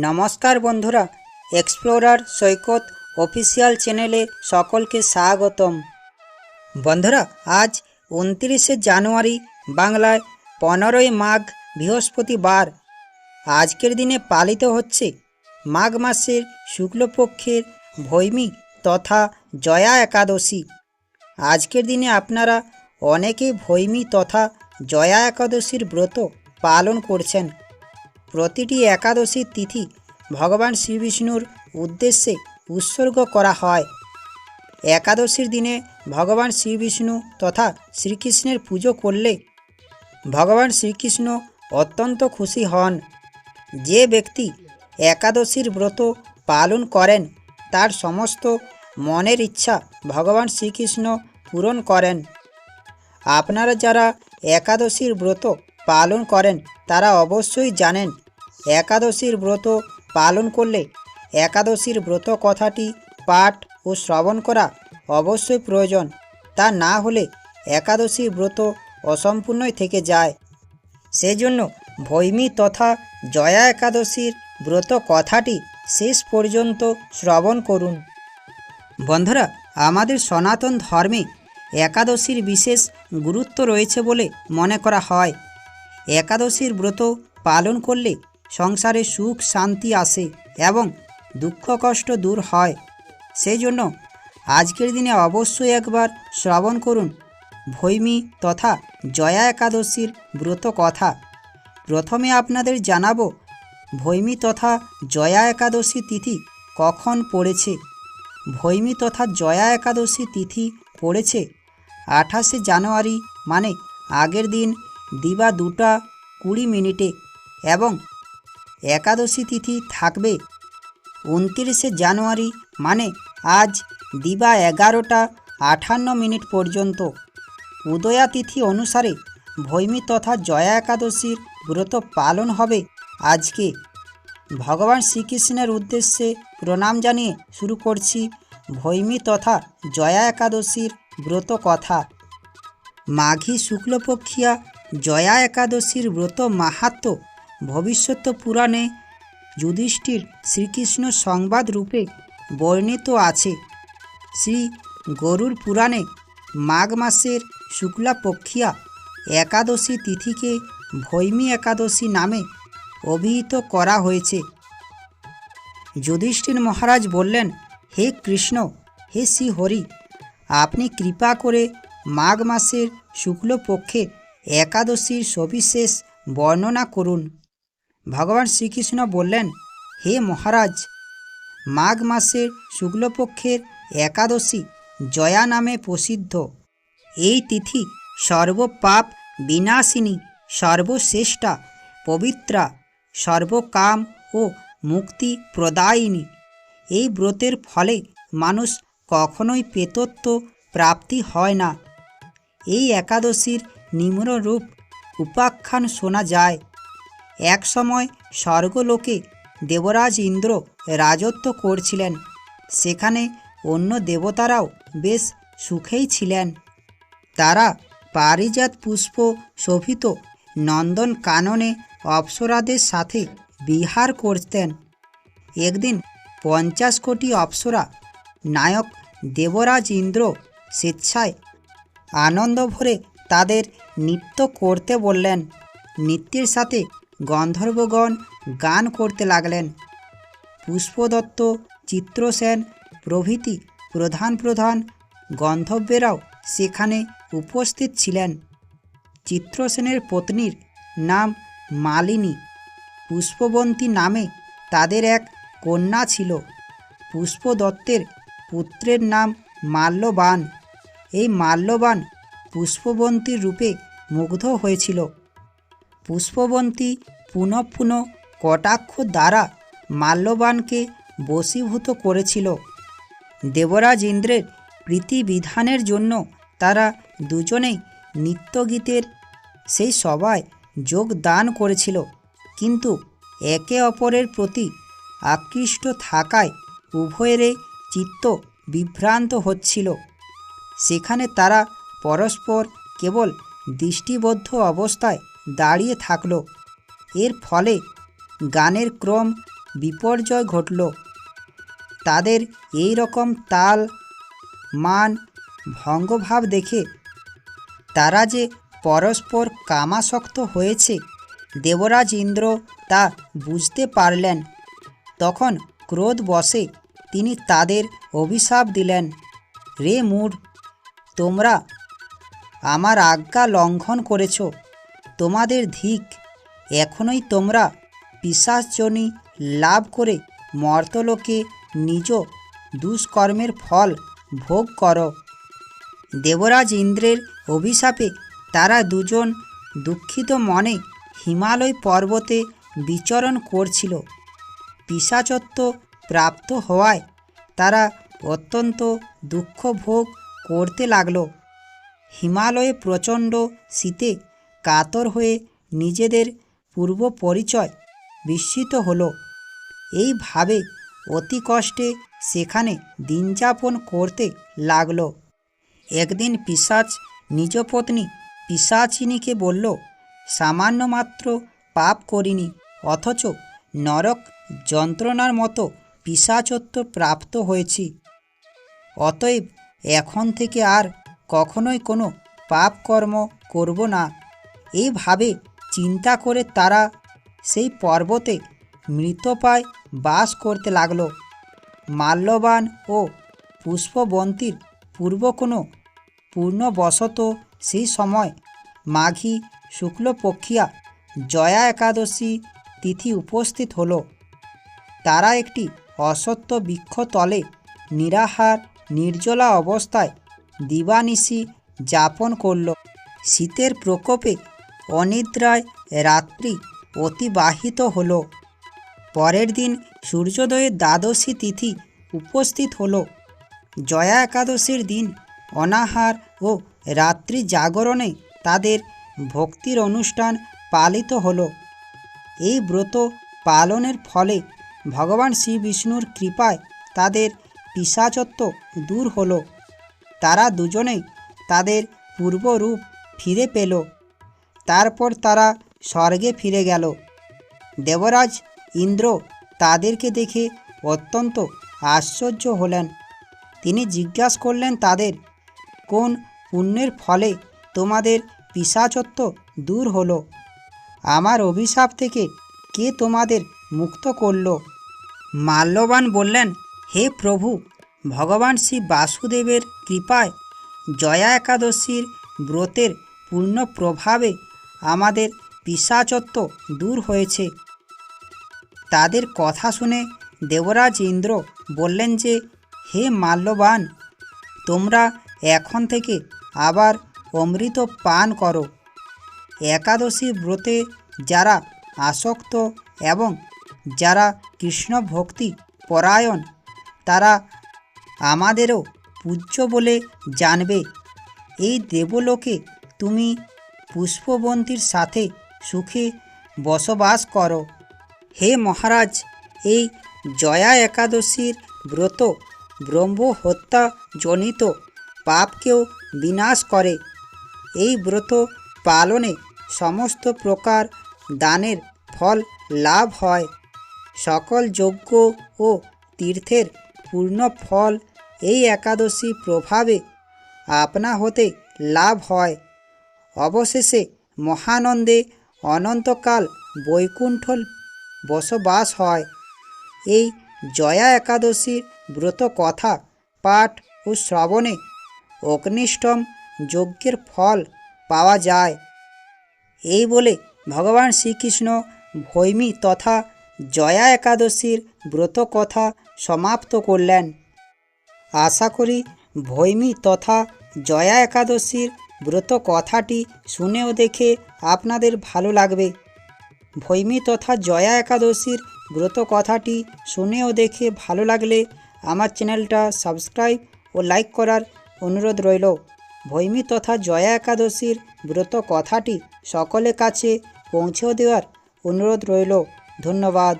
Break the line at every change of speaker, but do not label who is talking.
নমস্কার বন্ধুরা এক্সপ্লোরার সৈকত অফিসিয়াল চ্যানেলে সকলকে স্বাগতম। বন্ধুরা, আজ উনত্রিশে জানুয়ারি, বাংলায় পনেরোই মাঘ বৃহস্পতিবার। আজকের দিনে পালিত হচ্ছে মাঘ মাসের শুক্লপক্ষের ভৈমী তথা জয়া একাদশী। আজকের দিনে আপনারা অনেকে ভৈমী তথা জয়া একাদশীর ব্রত পালন করছেন। প্রতিটি একাদশীর তিথি ভগবান শ্রীবিষ্ণুর উদ্দেশ্যে উৎসর্গ করা হয়। একাদশীর দিনে ভগবান শ্রীবিষ্ণু তথা শ্রীকৃষ্ণের পুজো করলে ভগবান শ্রীকৃষ্ণ অত্যন্ত খুশি হন। যে ব্যক্তি একাদশীর ব্রত পালন করেন, তার সমস্ত মনের ইচ্ছা ভগবান শ্রীকৃষ্ণ পূরণ করেন। আপনারা যারা একাদশীর ব্রত পালন করেন, তারা অবশ্যই জানেন একাদশীর ব্রত পালন করলে একাদশীর ব্রত কথাটি পাঠ ও শ্রবণ করা অবশ্যই প্রয়োজন। তা না হলে একাদশীর ব্রত অসম্পূর্ণই থেকে যায়। সেজন্য ভৈমী তথা জয়া একাদশীর ব্রত কথাটি শেষ পর্যন্ত শ্রবণ করুন। বন্ধুরা, আমাদের সনাতন ধর্মে একাদশীর বিশেষ গুরুত্ব রয়েছে বলে মনে করা হয়। একাদশীর ব্রত পালন করলে সংসারে সুখ, শান্তি আসে এবং দুঃখ, কষ্ট দূর হয়। সেই জন্য আজকের দিনে অবশ্যই একবার শ্রবণ করুন। ভৈমী তথা জয়া একাদশীর ব্রত কথা। প্রথমে আপনাদের জানাব, ভৈমী তথা জয়া একাদশী তিথি কখন পড়েছে? ভৈমী তথা জয়া একাদশী তিথি পড়েছে আঠাশে জানুয়ারি মানে আগের দিন দিবা দুটা কুড়ি মিনিটে এবং একাদশী তিথি থাকবে। উনত্রিশে জানুয়ারি মানে আজ দিবা এগারোটা আটান্ন মিনিট পর্যন্ত। উদয়া তিথি অনুসারে ভৈমী তথা জয়া একাদশীর ব্রত পালন হবে আজকে। ভগবান শ্রীকৃষ্ণের উদ্দেশ্যে প্রণাম জানিয়ে শুরু করছি ভৈমী তথা জয়া একাদশীর ব্রত কথা। মাঘী শুক্লপক্ষিয়া জয়া একাদশীর ব্রত মাহাত্ম ভবিষ্যৎ পুরাণে যুধিষ্ঠির শ্রীকৃষ্ণ সংবাদ রূপে বর্ণিত আছে। শ্রী গরুর পুরাণে মাঘ মাসের শুক্লাপক্ষিয়া একাদশী তিথিকে ভৈমী একাদশী নামে অভিহিত করা হয়েছে। যুধিষ্ঠির মহারাজ বললেন, হে কৃষ্ণ, হে শ্রী হরি আপনি কৃপা করে মাঘ মাসের শুক্লপক্ষে একাদশীর সবিশেষ বর্ণনা করুন। ভগবান শ্রীকৃষ্ণ বললেন, হে মহারাজ, মাঘ মাসের শুক্লপক্ষের একাদশী জয়া নামে প্রসিদ্ধ। এই তিথি সর্বপাপ বিনাশিনী, সর্বশ্রেষ্ঠা, পবিত্রা, সর্বকাম ও মুক্তি প্রদায়িনী। এই ব্রতের ফলে মানুষ কখনোই পেতত্ব প্রাপ্তি হয় না। এই একাদশীর নিম্নরূপ উপাখ্যান শোনা যায়। এক সময় স্বর্গলোকে দেবরাজ ইন্দ্র রাজত্ব করছিলেন। সেখানে অন্য দেবতারাও বেশ সুখেই ছিলেন। তারা পারিজাত পুষ্প শোভিত নন্দন কাননে অপ্সরাদের সাথে বিহার করতেন। একদিন পঞ্চাশ কোটি অপ্সরা নায়ক দেবরাজ ইন্দ্র স্বেচ্ছায় আনন্দ ভরে তাদের নৃত্য করতে বললেন। নৃত্যের সাথে গন্ধর্বগণ গান করতে লাগলেন। পুষ্পদত্ত, চিত্রসেন, প্রভৃতি, প্রধান প্রধান গন্ধর্বেরাও সেখানে উপস্থিত ছিলেন। চিত্রসেনের পত্নীর নাম মালিনী। পুষ্পবন্তী নামে তাদের এক কন্যা ছিল। পুষ্পদত্তের পুত্রের নাম মাল্যবান। এই মাল্যবান পুষ্পবন্তীর রূপে মুগ্ধ হয়েছিল। পুষ্পবন্তী পুনঃ পুনঃ কটাক্ষ দ্বারা মাল্যবানকে বশীভূত করেছিল। দেবরাজ ইন্দ্রের প্রীতিবিধানের জন্য তারা দুজনেই নৃত্যগীতের সেই সভায় যোগদান করেছিল। কিন্তু একে অপরের প্রতি আকৃষ্ট থাকায় উভয়েরই চিত্ত বিভ্রান্ত হচ্ছিল। সেখানে তারা পরস্পর কেবল দৃষ্টিবদ্ধ অবস্থায় দাঁড়িয়ে থাকল। এর ফলে গানের ক্রম বিপর্যয় ঘটল। তাদের এই রকম তাল, মান, ভঙ্গভাব দেখে তারা যে পরস্পর কামাসক্ত হয়েছে, দেবরাজ ইন্দ্র তা বুঝতে পারলেন। তখন ক্রোধ বসে তিনি তাদের অভিশাপ দিলেন, রে মূঢ়, তোমরা আমার আজ্ঞা লঙ্ঘন করেছ, তোমাদের ধিক এখনই তোমরা পিসাচনী লাভ করে মর্তলোকে নিজ দুষ্কর্মের ফল ভোগ করো। দেবরাজ ইন্দ্রের অভিশাপে তারা দুজন দুঃখিত মনে হিমালয় পর্বতে বিচরণ করছিল। পিসাচত্ব প্রাপ্ত হওয়ায় তারা অত্যন্ত দুঃখ ভোগ করতে লাগল। হিমালয়ে প্রচণ্ড শীতে কাতর হয়ে নিজেদের পূর্ব পরিচয় বিস্মিত হলো। এইভাবে অতি কষ্টে সেখানে দিনযাপন করতে লাগল। একদিন পিসাচ নিজ পত্নী পিসাচিনীকে বলল, সামান্য মাত্র পাপ করিনি, অথচ নরক যন্ত্রণার মতো পিসাচত্ব প্রাপ্ত হয়েছি। অতএব এখন থেকে আর কখনোই কোনো পাপ কর্ম করব না। এইভাবে চিন্তা করে তারা সেই পর্বতে মৃতপায় বাস করতে লাগল। মাল্যবান ও পুষ্পবন্তীর পূর্ব কোনো পূর্ণবশত সেই সময় মাঘী শুক্লপক্ষিয়া জয়া একাদশী তিথি উপস্থিত হলো। তারা একটি অসত্য বৃক্ষ তলে নিরাহার, নির্জলা অবস্থায় দিবানিশি যাপন করল। শীতের প্রকোপে অনিদ্রায় রাত্রি অতিবাহিত হলো। পরের দিন সূর্যোদয়ের দ্বাদশী তিথি উপস্থিত হলো। জয়া একাদশীর দিন অনাহার ও রাত্রি জাগরণে তাদের ভক্তির অনুষ্ঠান পালিত হলো। এই ব্রত পালনের ফলে ভগবান শ্রী বিষ্ণুর কৃপায় তাদের পিসাচত্ব দূর হল। তারা দুজনেই তাদের পূর্বরূপ ফিরে পেল। তারপর তারা স্বর্গে ফিরে গেল। দেবরাজ ইন্দ্র তাদেরকে দেখে অত্যন্ত আশ্চর্য হলেন। তিনি জিজ্ঞাসা করলেন তাদের, কোন পুণ্যের ফলে তোমাদের পিসাচত্ব দূর হলো? আমার অভিশাপ থেকে কে তোমাদের মুক্ত করল? মাল্যবান বললেন, হে প্রভু, ভগবান শ্রী বাসুদেবের কৃপায় জয়া একাদশীর ব্রতের পূর্ণ প্রভাবে আমাদের পিসাচত্ব দূর হয়েছে। তাদের কথা শুনে দেবরাজ ইন্দ্র বললেন যে, হে মাল্যবান, তোমরা এখন থেকে আবার অমৃত পান করো। একাদশী ব্রতে যারা আসক্ত এবং যারা কৃষ্ণ ভক্তি পরায়ণ, তারা আমাদেরও পূজ্য বলে জানবে। এই দেবলোকে তুমি পুষ্পবন্তীর সাথে সুখে বসবাস করো। হে মহারাজ, এই জয়া একাদশীর ব্রত ব্রহ্ম হত্যা জনিত পাপকেও বিনাশ করে। এই ব্রত পালনে সমস্ত প্রকার দানের ফল লাভ হয়। সকল যজ্ঞ ও তীর্থের পূর্ণ ফল এই একাদশী প্রভাবে আপনা হতে লাভ হয়। অবশেষে মহানন্দে অনন্তকাল বৈকুণ্ঠ বসবাস হয়। এই জয়া একাদশীর ব্রত কথা, পাঠ ও শ্রবণে অগ্নিষ্টম যজ্ঞের ফল পাওয়া যায়। এই বলে ভগবান শ্রীকৃষ্ণ ভৈমী তথা জয়া একাদশীর ব্রত কথা সমাপ্ত করলেন। আশা করি ভৈমী তথা জয়া একাদশীর ব্রত কথাটি শুনেও দেখে আপনাদের ভালো লাগবে। ভৈমী তথা জয়া একাদশীর ব্রত কথাটি শুনেও দেখে ভালো লাগলে আমার চ্যানেলটা সাবস্ক্রাইব ও লাইক করার অনুরোধ রইল। ভৈমী তথা জয়া একাদশীর ব্রত কথাটি সকলের কাছে পৌঁছেও দেওয়ার অনুরোধ রইল। ধন্যবাদ।